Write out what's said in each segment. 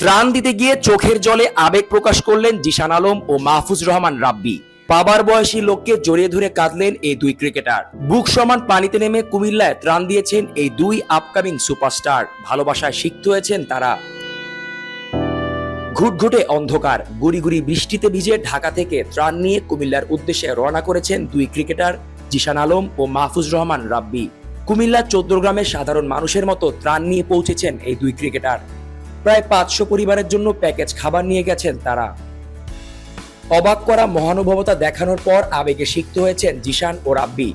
ত্রাণ দিতে গিয়ে চোখের জলে আবেগ প্রকাশ করলেন জিশান আলম ও মাহফুজ রহমান রাব্বি। বাবার বয়সী লোককে জড়িয়ে ধরে কাঁদলেন এই দুই ক্রিকেটার। বুক সমান পানিতে নেমে কুমিল্লায় ত্রাণ দিয়েছেন এই দুই আপকামিং সুপারস্টার ভালোবাসায় সিক্ত হয়েছেন তারা। ঘুটঘুটে অন্ধকার, গুড়ি গুড়ি বৃষ্টিতে ভিজে ঢাকা থেকে ত্রাণ নিয়ে কুমিল্লার উদ্দেশ্যে রওনা করেছেন দুই ক্রিকেটার, জিশান আলম ও মাহফুজ রহমান রাব্বি। কুমিল্লার চোদ্দ গ্রামের সাধারণ মানুষের মতো ত্রাণ নিয়ে পৌঁছেছেন এই দুই ক্রিকেটার। প্রায় পাঁচশো পরিবারের জন্য প্যাকেজ খাবার নিয়ে গেছেন তারা। অবাক করা মহানুভবতা দেখানোর পর আবেগে সিক্ত হয়েছেন জিশান ও রাব্বি।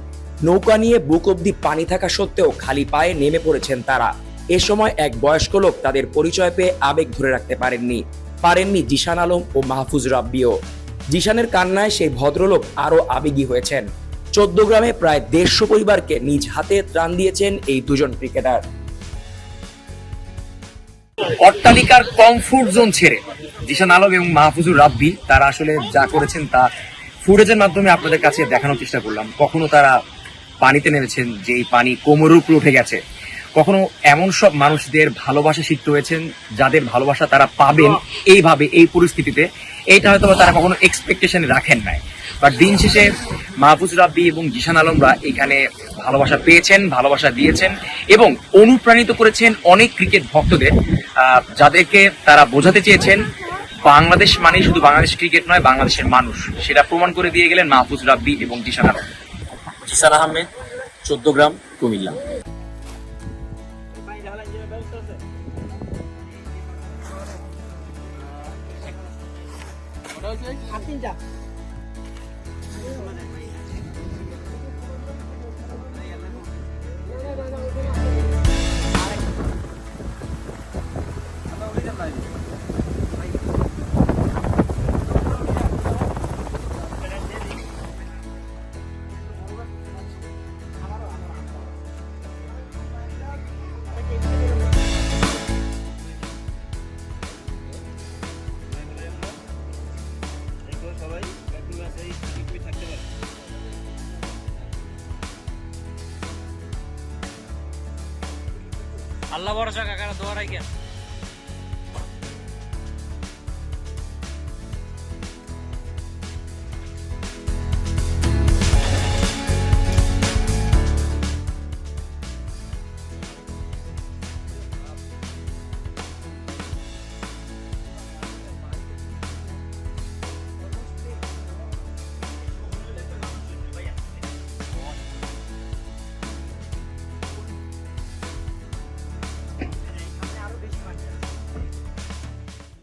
নৌকা নিয়ে বুক অব্দি পানি থাকা সত্ত্বেও খালি পায়ে নেমে পড়েছেন তারা। এ সময় এক বয়স্ক লোক তাদের পরিচয় পেয়ে আবেগ ধরে রাখতে পারেননি। পারেননি জিশান আলম ও মাহফুজ রাব্বিও। জিশানের কান্নায় সেই ভদ্রলোক আরও আবেগী হয়েছেন। চোদ্দ গ্রামে প্রায় দেড়শো পরিবারকে নিজ হাতে ত্রাণ দিয়েছেন এই দুজন ক্রিকেটার। অট্টালিকার কমফোর্ট জোন ছেড়ে জিশান আলম এবং মাহফুজুর রাব্বি, তারা আসলে যা করেছেন তা ফুটেজের মাধ্যমে আপনাদের কাছে দেখানোর চেষ্টা করলাম। কখনো তারা পানিতে নেমেছেন যে এই পানি কোমরের উপরে উঠে গেছে। কখনো এমন সব মানুষদের ভালোবাসা শিখতে হয়েছেন যাদের ভালোবাসা তারা পাবেন এইভাবে, এই পরিস্থিতিতে। এইটা হয়তো বা তারা কখনো এক্সপেকটেশন রাখেন নাই। বাট দিন শেষে মাহফুজ রাব্বি এবং জিশান আলমরা এখানে ভালোবাসা পেয়েছেন, ভালোবাসা দিয়েছেন এবং অনুপ্রাণিত করেছেন অনেক ক্রিকেট ভক্তদের যাদেরকে তারা বোঝাতে চেয়েছেন, বাংলাদেশ মানে শুধু বাংলাদেশ ক্রিকেট নয়, বাংলাদেশের মানুষ। সেটা প্রমাণ করে দিয়ে গেলেন মাহফুজ রাব্বি এবং জিশান আলম। জিসান আহমেদ চোদ্দ গ্রাম কুমিল্লা। 我觉得卡片 আল্লাহ ভরসা কাকারা দোয়া রাখেন